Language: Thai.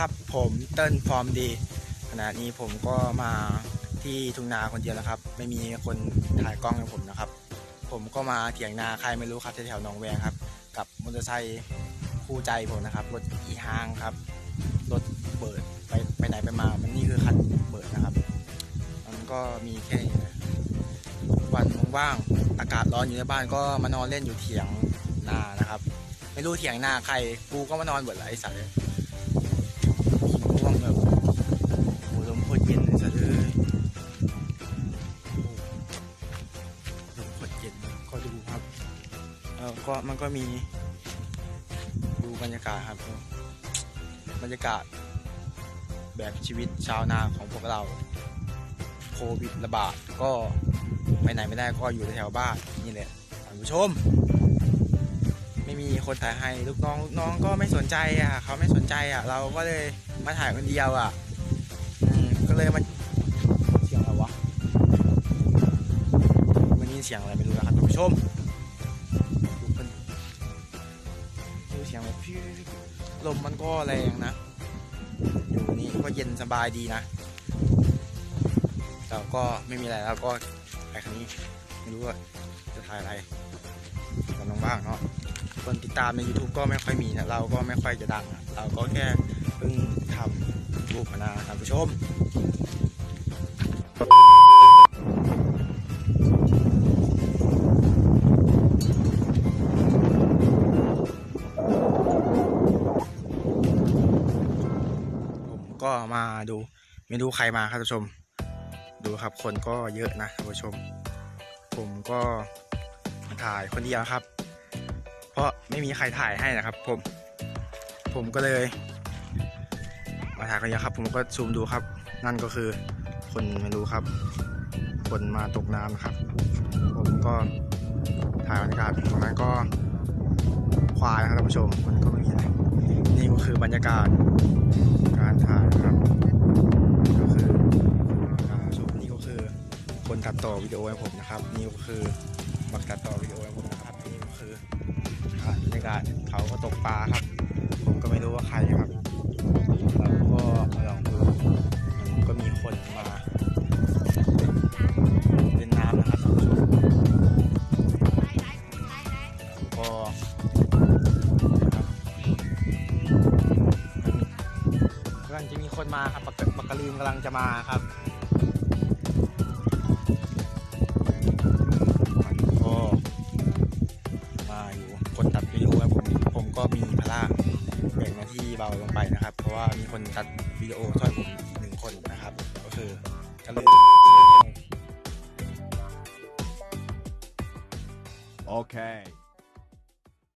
ครับ ผมเติ้ลฟอร์มดีขณะนี้ผมก็มาที่ทุ่งนาคนเดียวนะครับ ไม่มีคนถ่ายกล้องให้ผมนะครับ ผมก็มาเถียงนาใครไม่รู้ครับแถวๆหนองแวงครับ กับมอเตอร์ไซค์คู่ใจผมนะครับรถอีฮางครับรถเบิดไปไปไหนไปมา มันนี่คือคันเบิดนะครับ มันก็มีแค่นี้นะวันว่างๆอากาศร้อนอยู่ในบ้านก็มานอนเล่นอยู่เถียงนานะครับ ไม่รู้เถียงนาใครกูก็มานอนเบิดไหลายสัตว์ เย็นก็ดูครับเออก็มันก็มีดูบรรยากาศครับ บรรยากาศ แบบชีวิตชาวนาของพวกเราโควิดระบาดก็ไปไหนไม่ได้ก็อยู่แถวบ้านนี่แหละท่านผู้ชม ไม่มีคนถ่ายให้ลูกน้องลูกน้องก็ไม่สนใจอะเขาไม่สนใจอะ เราก็เลยมาถ่ายคนเดียวอะอก็เลยมัน วันเสียงอะไรไม่รู้นะครับท่านผู้ชมดูคนดูเสียงแบบพิ้วลมมันก็แรงนะ อยู่นี่ก็เย็นสบายดีนะแต่ก็ไม่มีอะไรแล้วก็ไปครั้งนี้ไม่รู้ว่าจะถ่ายอะไรกำลังว่างเนาะคนติดตามใน YouTube ก็ไม่ค่อยมีนะเราก็ไม่ค่อยจะดังอะเราก็แค่เพิ่งทำรูปมานะท่านผู้ชม ก็มาดูไม่รู้ใครมาครับท่านผู้ชม ดูครับคนก็เยอะนะท่านผู้ชม ผมก็มาถ่ายคนเดียวครับ เพราะไม่มีใครถ่ายให้นะครับ ผม ผมก็เลย มาถ่ายคนเดียวครับ ผมก็ซูมดูครับ นั่นก็คือ คนไม่รู้ครับ คนมาตกน้ำนะครับ ผมก็ถ่ายบรรยากาศตรงนั้นก็ควายนะครับท่านผู้ชมมันก็ไม่มีอะไรนี่ก็คือบรรยากาศ การ วิดีโอให้ผมนะครับนี่ก็คือบักตัดต่อวิดีโอให้ผมนะครับนี่ก็คืออาบรรยากาศเขาก็ตกปลาครับ ผมก็ไม่รู้ว่าใครครับเราก็ลองดูก็มีคนมาเล่นน้ำนะครับท่านก็กำลังจะมีคนมาครับปักกะปักกะลืมกำลังจะมาครับ เบาลงไปนะครับ เพราะว่ามีคนตัดวิดีโอช่วยผมหนึ่งคนนะครับ ก็คือกะลืม Okay.